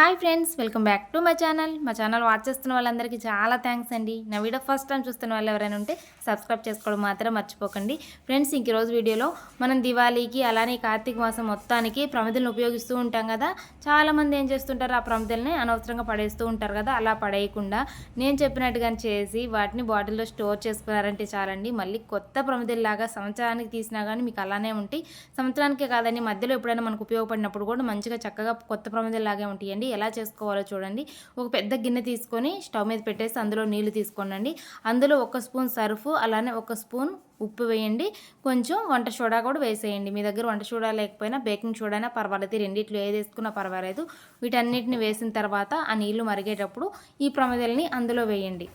Hi friends welcome back to my channel. మా channel watch చేస్తున్న వాళ్ళందరికీ చాలా థ్యాంక్స్ అండి. నా వీడియో ఫస్ట్ టైం చూస్తున్న వాళ్ళు ఎవరైనా ఉంటే సబ్స్క్రైబ్ చేసుకోవడం మాత్రం మర్చిపోకండి. ఫ్రెండ్స్ ఇంక రోజు వీడియోలో మనం దివాళీకి అలానే కార్తీక మాసం మొత్తానికి ప్రమిదలను ఉపయోగిస్తూ ఉంటాం కదా. చాలామంది ఏం చేస్తుంటారు? ఆ ప్రమిదల్ని అనవసరంగా పడేస్తూ ఉంటారు కదా. అలా పడేయకుండా నేను చెప్పినట్టుగా చేసి వాటిని బాటిల్లో స్టోర్ చేసుకున్నారంటే చాలండి. మళ్ళీ కొత్త ప్రమిదల్లాగా సంవత్సరానికి తీసినా కానీ మీకు అలానే ఉంటాయి. సంవత్సరానికే కాదండి మధ్యలో ఎప్పుడైనా మనకు ఉపయోగపడినప్పుడు కూడా మంచిగా చక్కగా కొత్త ప్రమిదల్లాగే ఉంటాయండి. ఎలా చేసుకోవాలో చూడండి. ఒక పెద్ద గిన్నె తీసుకొని స్టవ్ మీద పెట్టేసి అందులో నీళ్ళు తీసుకోండి అందులో ఒక స్పూన్ సర్ఫ్ అలానే ఒక స్పూన్ ఉప్పు వేయండి. కొంచెం వంట సోడా కూడా వేసేయండి. మీ దగ్గర వంట సోడా లేకపోయినా బేకింగ్ సోడా అయినా పర్వాలేదు. రెండిట్లో ఏది వేసుకున్నా పర్వాలేదు. వీటన్నిటిని వేసిన తర్వాత ఆ నీళ్ళు మరిగేటప్పుడు ఈ ప్రమదల్ని అందులో వేయండి.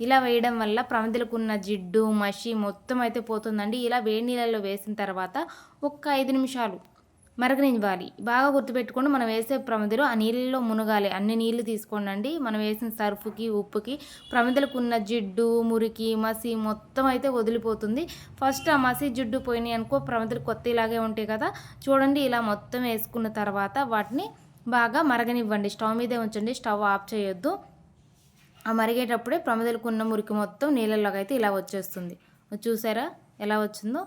ఇలా వేయడం వల్ల ప్రమదలకు ఉన్న జిడ్డు మషి మొత్తం అయితే పోతుందండి. ఇలా వేడి నీళ్ళల్లో వేసిన తర్వాత ఒక్క ఐదు నిమిషాలు మరగనివ్వాలి. బాగా గుర్తుపెట్టుకోండి మనం వేసే ప్రమిదలు ఆ నీళ్ళలో మునగాలి. అన్ని నీళ్ళు తీసుకోండి మనం వేసిన సర్ఫ్కి ఉప్పుకి ప్రమిదలకు ఉన్న జిడ్డు మురికి మసి మొత్తం అయితే వదిలిపోతుంది. ఫస్ట్ ఆ మసి జిడ్డు పోయినాయి అనుకో ప్రమిదలు కొత్త ఇలాగే ఉంటాయి కదా. చూడండి ఇలా మొత్తం వేసుకున్న తర్వాత వాటిని బాగా మరగనివ్వండి. స్టవ్ మీదే ఉంచండి స్టవ్ ఆఫ్ చేయొద్దు. ఆ మరిగేటప్పుడే ప్రమిదలకు ఉన్న మురికి మొత్తం నీళ్ళలోకి అయితే ఇలా వచ్చేస్తుంది. చూసారా? ఎలా వచ్చిందో?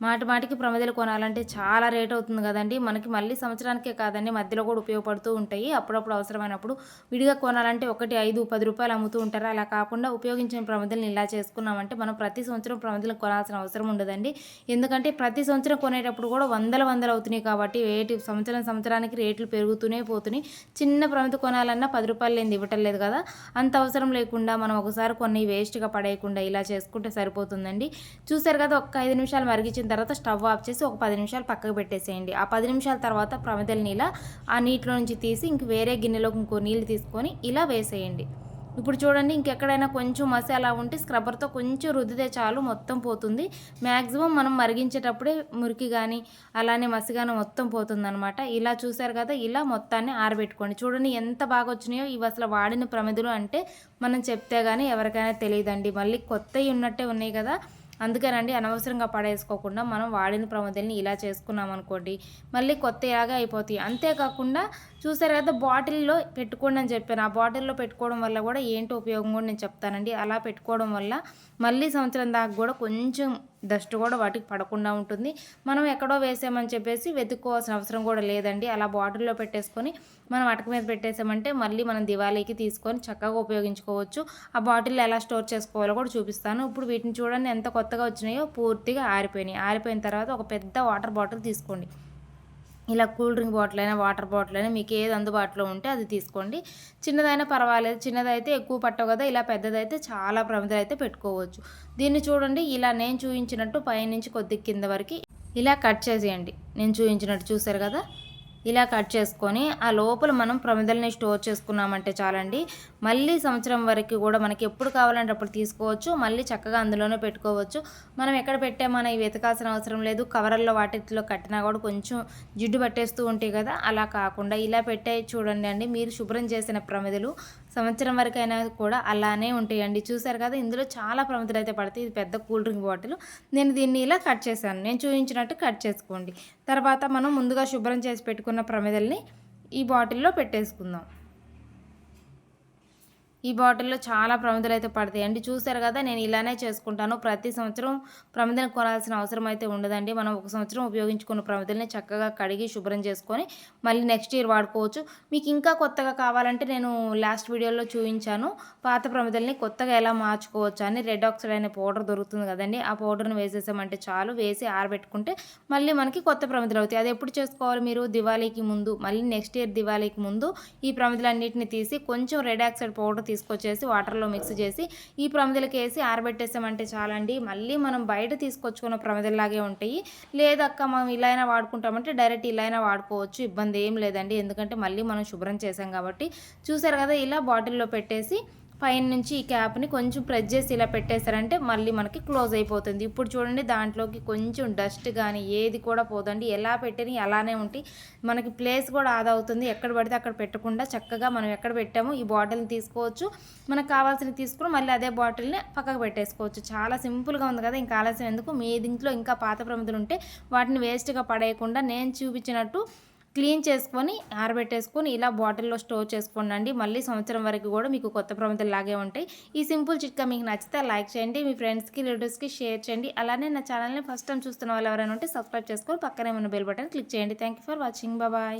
మాటి మాటికి ప్రమిదలు కొనాలంటే చాలా రేట్ అవుతుంది కదండి. మనకి మళ్ళీ సంవత్సరానికే కాదండి. మధ్యలో కూడా ఉపయోగపడుతూ ఉంటాయి. అప్పుడప్పుడు అవసరమైనప్పుడు విడిగా కొనాలంటే ఒకటి ఐదు పది రూపాయలు అమ్ముతూ ఉంటారు. అలా కాకుండా ఉపయోగించిన ప్రమిదలను ఇలా చేసుకున్నామంటే మనం ప్రతి సంవత్సరం ప్రమిదలు కొనాల్సిన అవసరం ఉండదండి. ఎందుకంటే ప్రతి సంవత్సరం కొనేటప్పుడు కూడా వందల వందలు అవుతున్నాయి కాబట్టి రేటు సంవత్సరం సంవత్సరానికి రేట్లు పెరుగుతూనే పోతున్నాయి. చిన్న ప్రమిద కొనాలన్నా పది రూపాయలు లేని ఇవ్వటం లేదు కదా. అంత అవసరం లేకుండా మనం ఒకసారి కొన్ని వేస్ట్గా పడేయకుండా ఇలా చేసుకుంటే సరిపోతుందండి. చూసారు కదా ఒక్క ఐదు నిమిషాలు మరిగించిన తర్వాత స్టవ్ ఆఫ్ చేసి ఒక పది నిమిషాలు పక్కకు పెట్టేసేయండి. ఆ పది నిమిషాల తర్వాత ప్రమిదల నీళ్ళ ఆ నీటిలో నుంచి తీసి ఇంక వేరే గిన్నెలోకి ఇంకో నీళ్ళు తీసుకొని ఇలా వేసేయండి. ఇప్పుడు చూడండి ఇంకెక్కడైనా కొంచెం మసాలా ఉంటే స్క్రబ్బర్తో కొంచెం రుద్దితే చాలు మొత్తం పోతుంది. మ్యాక్సిమం మనం మరిగించేటప్పుడే మురికి కానీ అలానే మసి కానీ మొత్తం పోతుందనమాట ఇలా చూసారు కదా ఇలా మొత్తాన్ని ఆరబెట్టుకోండి. చూడండి ఎంత బాగా వచ్చినాయో ఇవి అసలు వాడిన ప్రమిదలు అంటే మనం చెప్తే కానీ ఎవరికైనా తెలియదండి. మళ్ళీ కొత్తవి ఉన్నట్టే ఉన్నాయి కదా అందుకేనండి అనవసరంగా పడేసుకోకుండా మనం వాడిన ప్రమోదల్ని ఇలా చేసుకున్నాం అనుకోండి మళ్ళీ కొత్త ఇలాగా అయిపోతాయి. అంతేకాకుండా చూసారు కదా బాటిల్లో పెట్టుకోండి అని చెప్పాను. ఆ బాటిల్లో పెట్టుకోవడం వల్ల కూడా ఏంటి ఉపయోగం కూడా నేను చెప్తానండి. అలా పెట్టుకోవడం వల్ల మళ్ళీ సంవత్సరం దాకా కూడా కొంచెం డస్ట్ కూడా వాటికి పడకుండా ఉంటుంది. మనం ఎక్కడో వేసామని చెప్పేసి వెతుక్కోవాల్సిన అవసరం కూడా లేదండి. అలా బాటిల్లో పెట్టేసుకొని మనం అటక మీద పెట్టేసామంటే మళ్ళీ మనం దివాళీకి తీసుకొని చక్కగా ఉపయోగించుకోవచ్చు. ఆ బాటిల్ ఎలా స్టోర్ చేసుకోవాలో కూడా చూపిస్తాను. ఇప్పుడు వీటిని చూడండి ఎంత కొత్తగా వచ్చినాయో పూర్తిగా ఆరిపోయినాయి. ఆరిపోయిన తర్వాత ఒక పెద్ద వాటర్ బాటిల్ తీసుకోండి. ఇలా కూల్ డ్రింక్ బాటిల్ అయినా వాటర్ బాటిల్ అయినా మీకు ఏది అందుబాటులో ఉంటే అది తీసుకోండి. చిన్నదైనా పర్వాలేదు. చిన్నదైతే ఎక్కువ పట్టవు కదా. ఇలా పెద్దదైతే చాలా ప్రమిదలు అయితే పెట్టుకోవచ్చు. దీన్ని చూడండి. ఇలా నేను చూపించినట్టు పైనుంచి కొద్ది కింద వరకు ఇలా కట్ చేసేయండి. నేను చూపించినట్టు చూసారు కదా? ఇలా కట్ చేసుకొని ఆ లోపల మనం ప్రమిదల్ని స్టోర్ చేసుకున్నామంటే చాలండి. మళ్ళీ సంవత్సరం వరకు కూడా మనకి ఎప్పుడు కావాలంటే అప్పుడు తీసుకోవచ్చు. మళ్ళీ చక్కగా అందులోనే పెట్టుకోవచ్చు. మనం ఎక్కడ పెట్టామని వెతకాల్సిన అవసరం లేదు. కవర్ల్లో వాటిలో కట్టినా కూడా కొంచెం జిడ్డు పట్టేస్తూ ఉంటాయి కదా అలా కాకుండా ఇలా పెట్టే చూడండి అండి. మీరు శుభ్రం చేసిన ప్రమిదలు సంవత్సరం వరకు అయినా కూడా అలానే ఉంటాయండి. చూసారు కదా ఇందులో చాలా ప్రమిదలు అయితే పడతాయి. ఇది పెద్ద కూల్ డ్రింక్ బాటిల్. నేను దీన్ని ఇలా కట్ చేశాను. నేను చూపించినట్టు కట్ చేసుకోండి. తర్వాత మనం ముందుగా శుభ్రం చేసి పెట్టుకున్న ప్రమిదల్ని ఈ బాటిల్లో పెట్టేసుకుందాం. ఈ బాటిల్లో చాలా ప్రమిదలు అయితే పడతాయండి చూసారు కదా నేను ఇలానే చేసుకుంటాను. ప్రతి సంవత్సరం ప్రమిదలు కొనాల్సిన అవసరం అయితే ఉండదండి. మనం ఒక సంవత్సరం ఉపయోగించుకున్న ప్రమిదల్ని చక్కగా కడిగి శుభ్రం చేసుకొని మళ్ళీ నెక్స్ట్ ఇయర్ వాడుకోవచ్చు. మీకు ఇంకా కొత్తగా కావాలంటే నేను లాస్ట్ వీడియోలో చూపించాను. పాత ప్రమిదల్ని కొత్తగా ఎలా మార్చుకోవచ్చు అని రెడ్ ఆక్సైడ్ అనే పౌడర్ దొరుకుతుంది కదండి. ఆ పౌడర్ని వేసేసామంటే చాలు. వేసి ఆరబెట్టుకుంటే మళ్ళీ మనకి కొత్త ప్రమిదలు అవుతాయి. అది ఎప్పుడు చేసుకోవాలి మీరు? దివాళీకి ముందు. మళ్ళీ నెక్స్ట్ ఇయర్ దివాళీకి ముందు ఈ ప్రమిదలన్నింటిని తీసి కొంచెం రెడ్ ఆక్సైడ్ పౌడర్ తీసుకొచ్చేసి వాటర్లో మిక్స్ చేసి ఈ ప్రమిదలకి వేసి ఆరబెట్టేసామంటే చాలండి. మళ్ళీ మనం బయట తీసుకొచ్చుకున్న ప్రమిదల్లాగే ఉంటాయి. లేదక్క మనం ఇలా అయినా వాడుకుంటామంటే డైరెక్ట్ ఇలా అయినా వాడుకోవచ్చు. ఇబ్బంది ఏం లేదండి. ఎందుకంటే మళ్ళీ మనం శుభ్రం చేసాం కాబట్టి. చూసారు కదా ఇలా బాటిల్లో పెట్టేసి పైన నుంచి ఈ క్యాప్ని కొంచెం ప్రెస్ చేసి ఇలా పెట్టేశారంటే మళ్ళీ మనకి క్లోజ్ అయిపోతుంది. ఇప్పుడు చూడండి దాంట్లోకి కొంచెం డస్ట్ కానీ ఏది కూడా పోదండి. ఎలా పెట్టినా అలానే ఉంటాయి మనకి ప్లేస్ కూడా ఆదా అవుతుంది. ఎక్కడ పడితే అక్కడ పెట్టకుండా చక్కగా మనం ఎక్కడ పెట్టామో ఈ బాటిల్ని తీసుకోవచ్చు. మనకు కావాల్సిన తీసుకుని మళ్ళీ అదే బాటిల్ని పక్కకు పెట్టేసుకోవచ్చు. చాలా సింపుల్గా ఉంది కదా ఇంకా ఆలస్యం ఎందుకు? మీ దీంట్లో ఇంకా పాత ప్రమిదలు ఉంటే వాటిని వేస్ట్గా పడేయకుండా నేను చూపించినట్టు క్లీన్ చేసుకొని ఆరబెట్టేసుకొని ఇలా బాటిల్లో స్టోర్ చేసుకోండి మళ్ళీ సంవత్సరం వరకు కూడా మీకు కొత్త ప్రమిదలు లాగే ఉంటాయి. ఈ సింపుల్ చిట్కా మీకు నచ్చితే లైక్ చేయండి మీ ఫ్రెండ్స్కి రిలేటివ్స్కి షేర్ చేయండి. అలానే నా ఛానల్ని ఫస్ట్ టైం చూస్తున్న వాళ్ళు ఎవరైనా ఉంటే సబ్స్క్రైబ్ చేసుకొని పక్కనే ఉన్న బెల్ బటన్ క్లిక్ చేయండి. Thank you for watching. Bye.